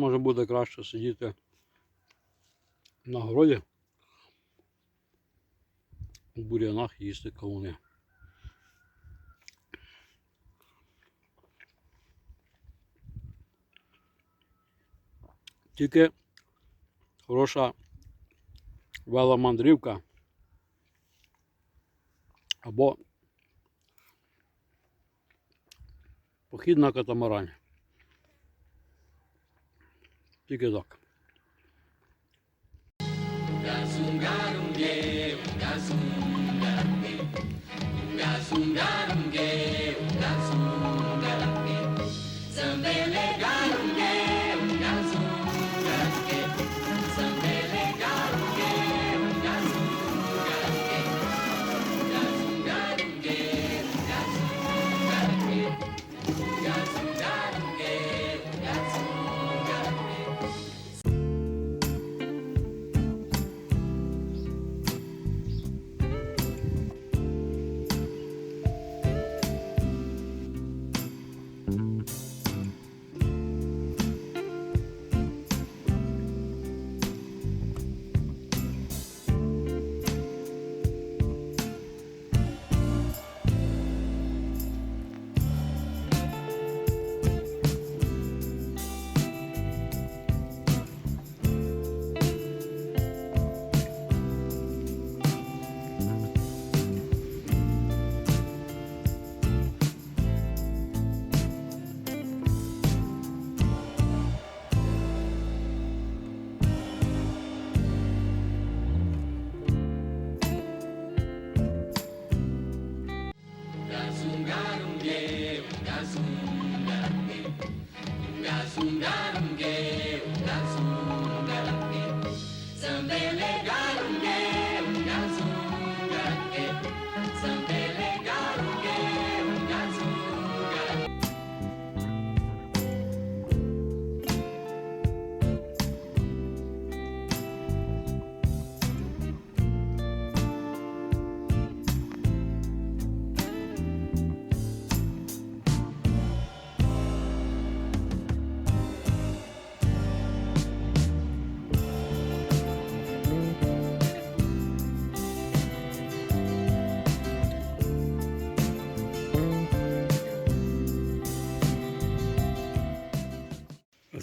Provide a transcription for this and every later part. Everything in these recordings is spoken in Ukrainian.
Може бути краще сидіти на городі у бур'янах їсти кавуни. Тільки хороша веломандрівка або похід на катамарані. Тільки так.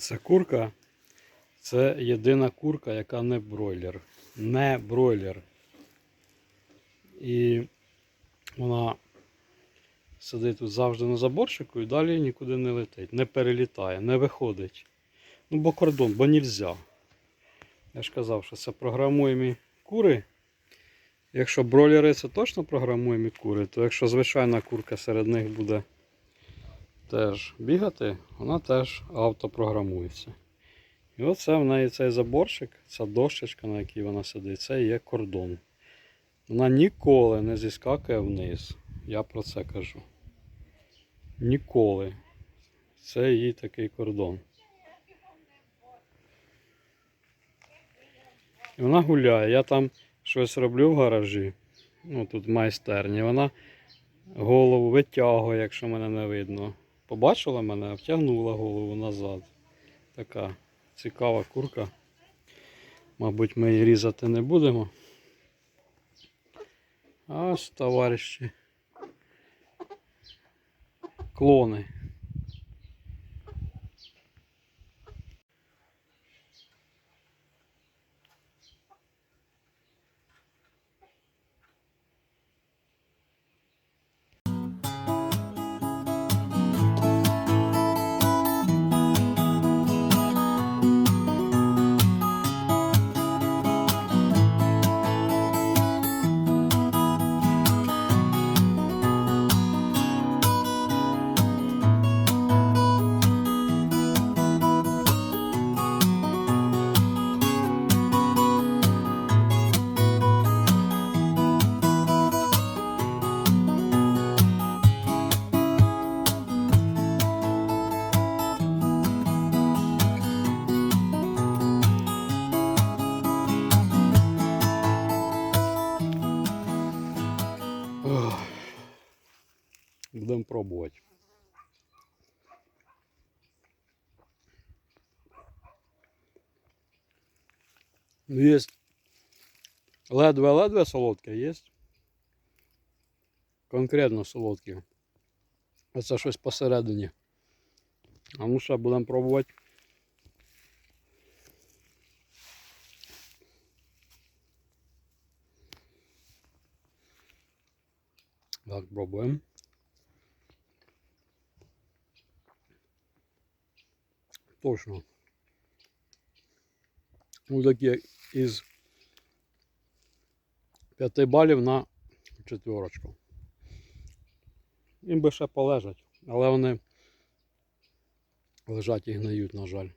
Ця курка це єдина курка, яка не бройлер. Не бройлер. І вона сидить тут завжди на заборчику і далі нікуди не летить, не перелітає, не виходить. Ну, бо кордон, бо нельзя. Я ж казав, що це програмуємі кури. Якщо бройлери це точно програмуємі кури, то якщо звичайна курка серед них буде теж бігати, вона теж автопрограмується. І оце в неї цей заборчик, ця дощечка, на якій вона сидить, це є кордон. Вона ніколи не зіскакує вниз. Я про це кажу. Ніколи. Це її такий кордон. І вона гуляє. Я там щось роблю в гаражі. Ну тут майстерні. Вона голову витягує, якщо мене не видно. Побачила мене, втягнула голову назад. Така цікава курка. Мабуть, ми її різати не будемо. Аж товариші. Клони. Будемо пробувати. Є ледве-ледве солодке, є. Конкретно солодке. А це щось посередині. А ну ще будемо пробувати. Так, пробуємо. Точно. Ну, такі із 5 балів на четверочку. Їм би ще полежать, але вони лежать і гниють, на жаль.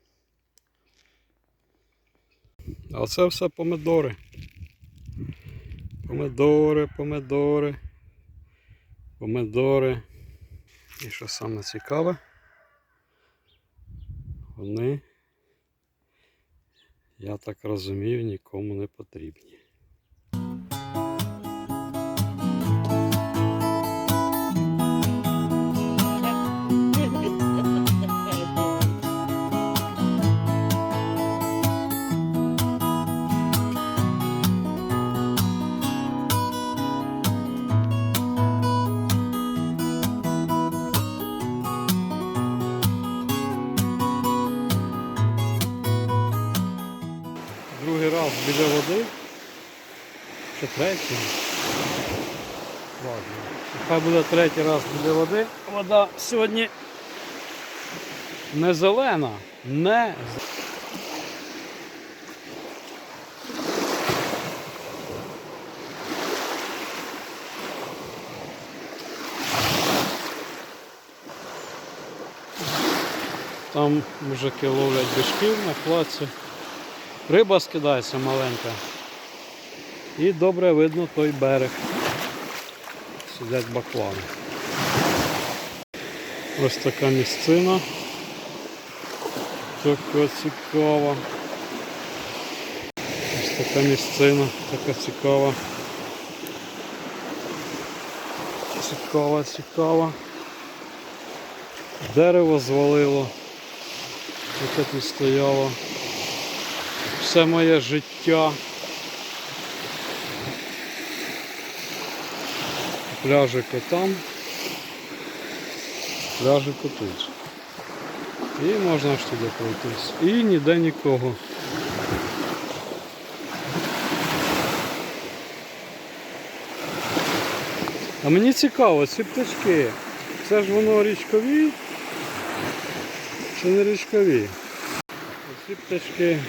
А це все помидори. Помидори, помидори, помидори. І що саме цікаве, вони, я так розумію, нікому не потрібні. Другий раз біля води. Чи третій? Ладно. Нехай буде третій раз біля води. Вода сьогодні не зелена. Не Там мужики ловлять бишків на плаці. Риба скидається маленька. І добре видно той берег. Сидять баклани. Ось така місцина. Така цікава. Ось така місцина, така цікава. Цікава, цікава. Дерево звалило, яке тут стояло все моє життя. Пляжик там, пляжик тут. І можна ж туди пройтись. І ніде нікого. А мені цікаво, ці птички, це ж воно річкові чи не річкові? Ці птички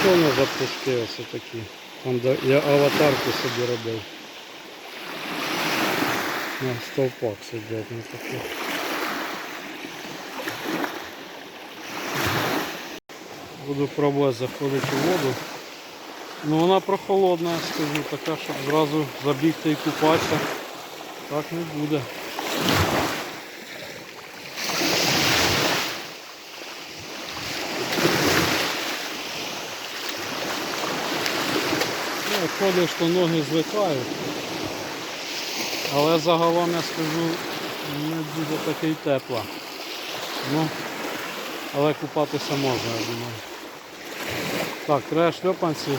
що воно за пташки ось такі? Там де я аватарку собі робив. На стовпах сидять на таких. Буду пробувати заходити у воду. Ну вона прохолодна, скажу, така, щоб зразу забігти і купатися. Так не буде. Ходиш, то ноги звикають. Але загалом я скажу, не дуже такий тепла. Ну, але купатися можна, я думаю. Так, треба шльопанці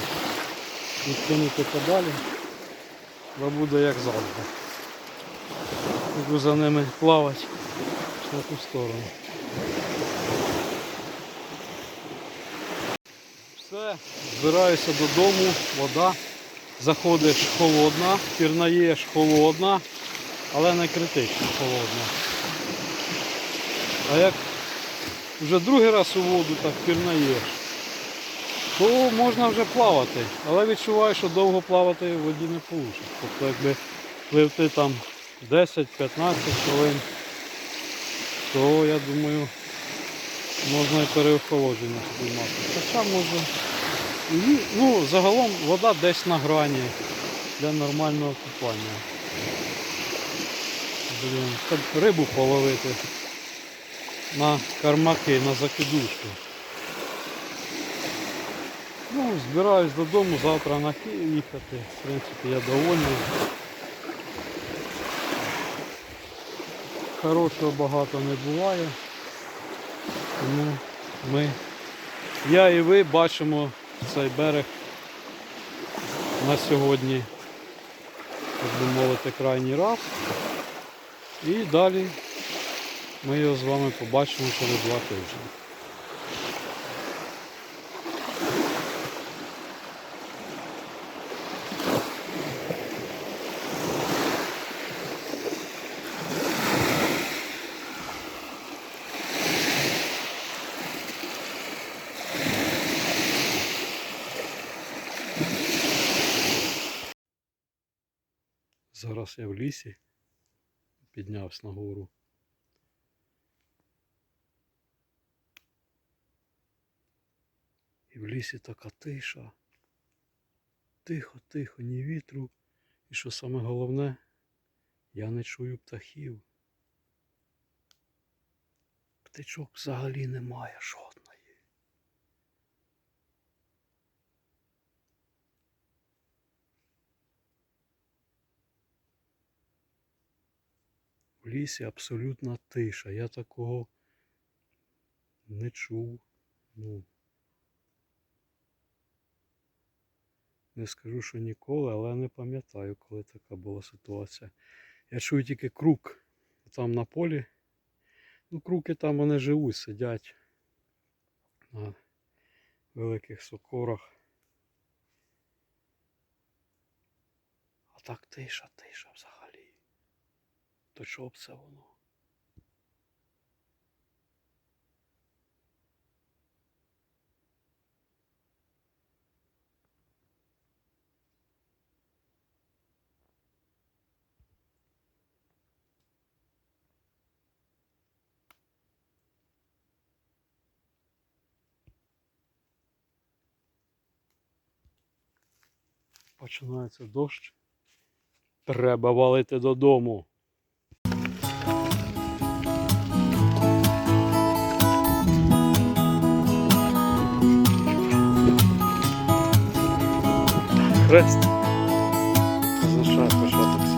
відкинути подалі, бо буде як завжди. Буду за ними плавати на ту сторону. Все, збираюся додому, вода. Заходиш холодна, пірнаєш холодна, але не критично холодна. А як вже другий раз у воду так пірнаєш, то можна вже плавати. Але відчуваєш, що довго плавати в воді не вийде. Тобто якби пливти там 10-15 хвилин, то я думаю можна і переохолодження спіймати. Хоча може. Ну, загалом вода десь на грані для нормального купання. Блін, щоб рибу половити на кармаки, на закидушку. Ну, збираюсь додому, завтра на Київ їхати. В принципі, я довольний. Хорошого багато не буває. Тому ми, я і ви бачимо цей берег на сьогодні, так би мовити, крайній раз. І далі ми його з вами побачимо через два тижні. Зараз я в лісі піднявся на гору. І в лісі така тиша. Тихо, тихо, ні вітру. І що саме головне, я не чую птахів. Птичок взагалі немає жодної. В лісі абсолютна тиша. Я такого не чув. Ну, не скажу, що ніколи, але не пам'ятаю, коли така була ситуація. Я чую тільки крук там на полі. Ну, круки там вони живуть, сидять на великих сокорах. А так тиша, тиша взагалі. То чого б це воно? Починається дощ. Треба валити додому. Хрест. Залишаю початок